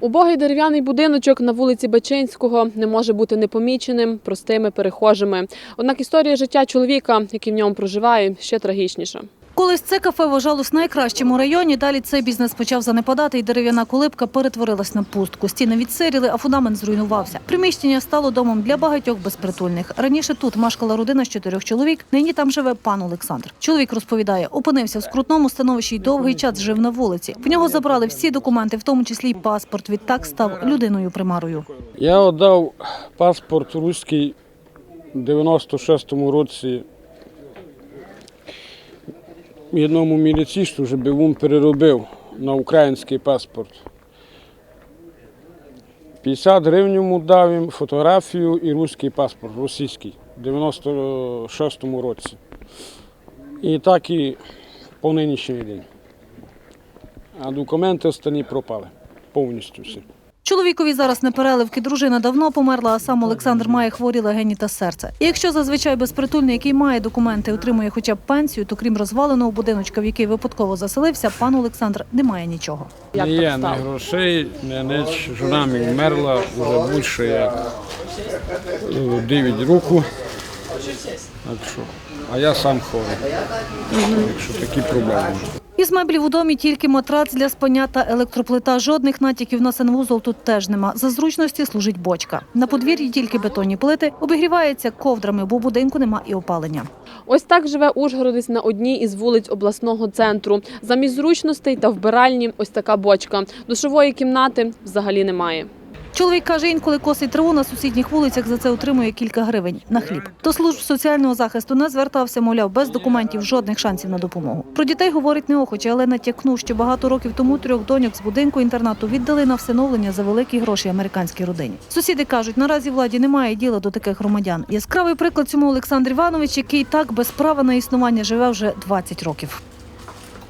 Убогий дерев'яний будиночок на вулиці Бачинського не може бути непоміченим простими перехожими. Однак історія життя чоловіка, який в ньому проживає, ще трагічніша. Колись це кафе вважалось найкращим у районі. Далі цей бізнес почав занепадати, і дерев'яна колибка перетворилась на пустку. Стіни відсиріли, а фундамент зруйнувався. Приміщення стало домом для багатьох безпритульних. Раніше тут мешкала родина з чотирьох чоловік. Нині там живе пан Олександр. Чоловік розповідає, опинився в скрутному становищі й довгий час жив на вулиці. В нього забрали всі документи, в тому числі й паспорт. Відтак став людиною примарою. Я віддав паспорт руський в 96-му році одному міліцісту, щоб він переробив на український паспорт. 50 гривень йому дав їм фотографію і руський паспорт, російський, в 96-му році. І так і по нинішній день. А документи останні пропали повністю всі. Чоловікові зараз не переливки. Дружина давно померла, а сам Олександр має хворі легені та серце. І якщо зазвичай безпритульний, який має документи, отримує хоча б пенсію, то крім розваленого будиночка, в який випадково заселився, пан Олександр не має нічого. Як не є ні грошей, ні ніч. Жона мій вмерла вже більше як 9 руку. Так що, а я сам хворий. Так що такі проблеми. Із меблів у домі тільки матрац для спання та електроплита. Жодних натяків на санвузол тут теж нема. За зручності служить бочка. На подвір'ї тільки бетонні плити, обігрівається ковдрами, бо у будинку нема і опалення. Ось так живе Ужгородець на одній із вулиць обласного центру. Замість зручностей та вбиральні ось така бочка. Душової кімнати взагалі немає. Чоловік каже, інколи косить траву на сусідніх вулицях, за це отримує кілька гривень на хліб. До служб соціального захисту не звертався, мовляв, без документів жодних шансів на допомогу. Про дітей говорить неохоче, але натякнув, що багато років тому трьох доньок з будинку інтернату віддали на всиновлення за великі гроші американській родині. Сусіди кажуть, наразі владі немає діла до таких громадян. Яскравий приклад цьому Олександр Іванович, який так без права на існування живе вже 20 років.